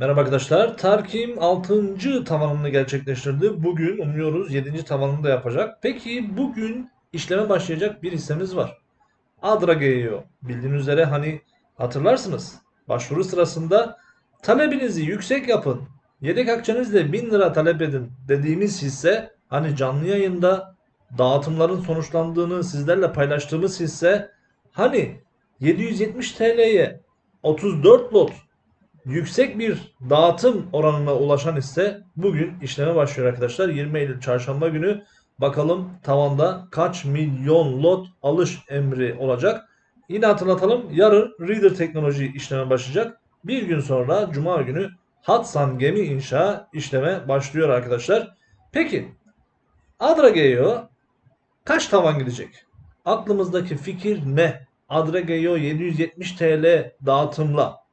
Merhaba arkadaşlar. Tarkim 6. tavanını gerçekleştirdi. Bugün umuyoruz 7. tavanını da yapacak. Peki bugün işleme başlayacak bir hissemiz var. Adra GEO. Bildiğiniz üzere hani hatırlarsınız. Başvuru sırasında talebinizi yüksek yapın. Yedek akçenizle 1000 lira talep edin dediğimiz hisse hani canlı yayında dağıtımların sonuçlandığını sizlerle paylaştığımız hisse hani 770 TL'ye 34 lot yüksek bir dağıtım oranına ulaşan ise bugün işleme başlıyor arkadaşlar. 20 Eylül çarşamba günü bakalım tavanda kaç milyon lot alış emri olacak. Yine hatırlatalım yarın Reader teknoloji işleme başlayacak. Bir gün sonra cuma günü Hatsan gemi inşa işleme başlıyor arkadaşlar. Peki Adrageo kaç tavan gidecek? Aklımızdaki fikir ne? Adrageo 770 TL dağıtımla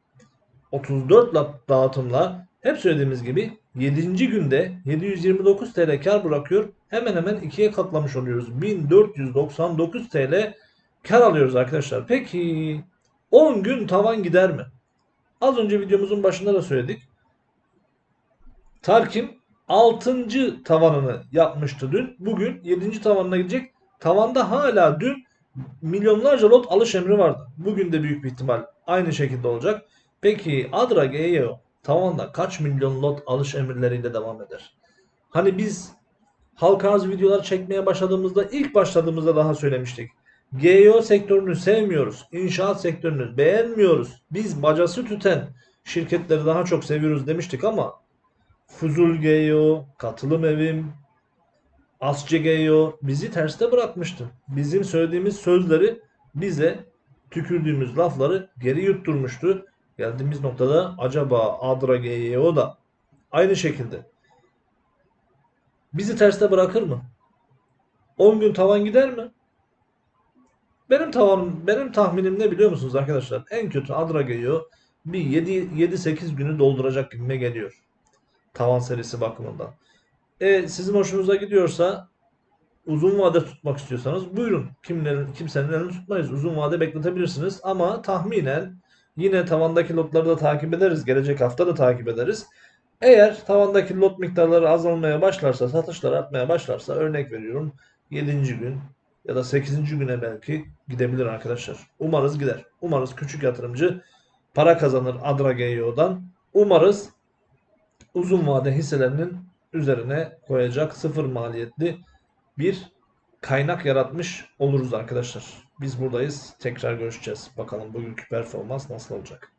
34 lat dağıtımla hep söylediğimiz gibi 7. günde 729 TL kar bırakıyor. Hemen hemen ikiye katlamış oluyoruz. 1499 TL kar alıyoruz arkadaşlar. Peki 10 gün tavan gider mi? Az önce videomuzun başında da söyledik. Tarkim 6. tavanını yapmıştı dün. Bugün 7. tavanına gidecek. Tavanda hala dün milyonlarca lot alış emri vardı. Bugün de büyük bir ihtimal aynı şekilde olacak. Peki Adra GEO tavanda kaç milyon lot alış emirleriyle devam eder? Hani biz halka arz videolar çekmeye başladığımızda ilk başladığımızda daha söylemiştik. GEO sektörünü sevmiyoruz. İnşaat sektörünü beğenmiyoruz. Biz bacası tüten şirketleri daha çok seviyoruz demiştik ama Fuzul GEO, Katılım Evim, Asçı GEO bizi terste bırakmıştı. Bizim söylediğimiz sözleri bize tükürdüğümüz lafları geri yutturmuştu. Geldiğimiz noktada acaba Adra GEO da aynı şekilde bizi terste bırakır mı? 10 gün tavan gider mi? Benim tavanım, benim tahminim ne biliyor musunuz arkadaşlar? En kötü Adra GEO bir 7-8 günü dolduracak gibime geliyor. Tavan serisi bakımından. E, sizin hoşunuza gidiyorsa uzun vade tutmak istiyorsanız buyurun. Kimlerin, kimsenin elini tutmayız. Uzun vade bekletebilirsiniz ama tahminen Yine tavandaki lotları da takip ederiz. Gelecek hafta da takip ederiz. Eğer tavandaki lot miktarları azalmaya başlarsa, satışlar artmaya başlarsa örnek veriyorum 7. gün ya da 8. güne belki gidebilir arkadaşlar. Umarız gider. Umarız küçük yatırımcı para kazanır Adra GEO'dan. Umarız uzun vade hisselerinin üzerine koyacak sıfır maliyetli bir kaynak yaratmış oluruz arkadaşlar. Biz buradayız. Tekrar görüşeceğiz. Bakalım bugünkü performans nasıl olacak.